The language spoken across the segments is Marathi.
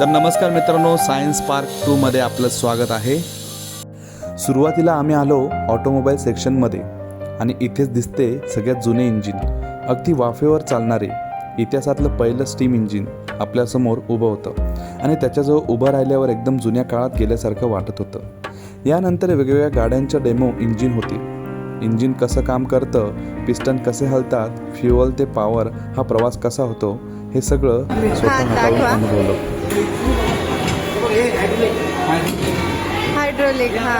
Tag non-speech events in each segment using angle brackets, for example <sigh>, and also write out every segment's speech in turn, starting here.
तर नमस्कार मित्रांनो सायन्स पार्क टूमध्ये आपलं स्वागत आहे. सुरुवातीला आम्ही आलो ऑटोमोबाईल सेक्शनमध्ये आणि इथेच दिसते सगळ्यात जुने इंजिन. अगदी वाफेवर चालणारे इतिहासातलं पहिलं स्टीम इंजिन आपल्यासमोर उभं होतं आणि त्याच्याजवळ उभं राहिल्यावर एकदम जुन्या काळात गेल्यासारखं वाटत होतं. यानंतर वेगवेगळ्या गाड्यांच्या डेमो इंजिन होती. इंजिन कसं काम करतं पिस्टन कसे हलतात फ्युअल ते पॉवर हा प्रवास कसा होतो हे सगळं स्वतः हाताळून. अनुभवलं. हायड्रोलिक हा.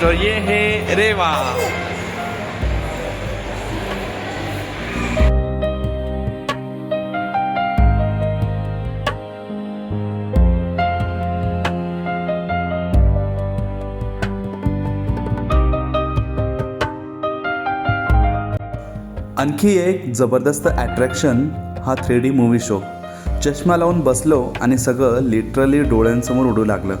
तो ये है रेवा। आणखी एक जबरदस्त ॲट्रॅक्शन हा थ्री डी मूवी शो चष्मा लावून बसलो आणि सगळं लिटरली डोळ्यांसमोर उडू लागलं.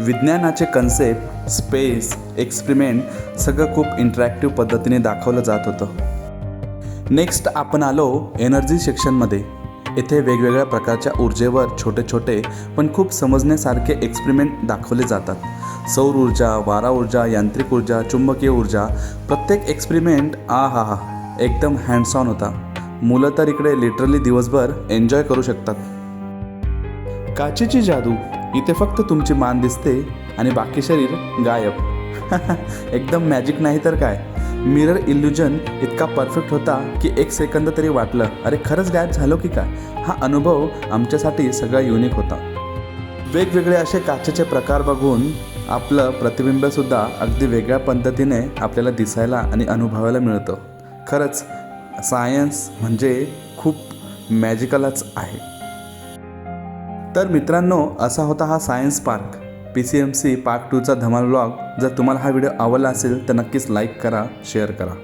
विज्ञानाचे कन्सेप्ट स्पेस एक्सपेरिमेंट सगळं खूप इंटरॅक्टिव्ह पद्धतीने दाखवलं जात होतं. नेक्स्ट आपण आलो एनर्जी सेक्शनमध्ये येथे वेगवेगळ्या प्रकारच्या ऊर्जेवर छोटे छोटे पण खूप समजण्यासारखे एक्सपेरिमेंट दाखवले जातात. सौर ऊर्जा वारा ऊर्जा यांत्रिक ऊर्जा चुंबकीय ऊर्जा प्रत्येक एक्सपेरिमेंट आ हा हा. एकदम हँड्स ऑन होता. मुलं तर इकडे लिटरली दिवसभर एन्जॉय करू शकतात. काचेची जादू इथे फक्त तुमची मान दिसते आणि बाकी शरीर गायब. <laughs> एकदम मॅजिक नाही तर काय? मिरर इल्युजन इतका परफेक्ट होता की एक सेकंद तरी वाटलं. अरे खरंच गायब झालो की काय? हा अनुभव आमच्यासाठी सगळा युनिक होता. वेगवेगळे असे काचेचे प्रकार बघून आपलं प्रतिबिंबसुद्धा अगदी वेगळ्या पद्धतीने आपल्याला दिसायला आणि अनुभवायला मिळतं. खरंच सायन्स म्हणजे खूप मॅजिकलच आहे. तर मित्रांनो असा होता हा science park. P C M C park टूचा धमाल ब्लॉग जर तुम्हाला हा व्हिडिओ आवडला असेल तर नक्कीच लाईक करा शेअर करा.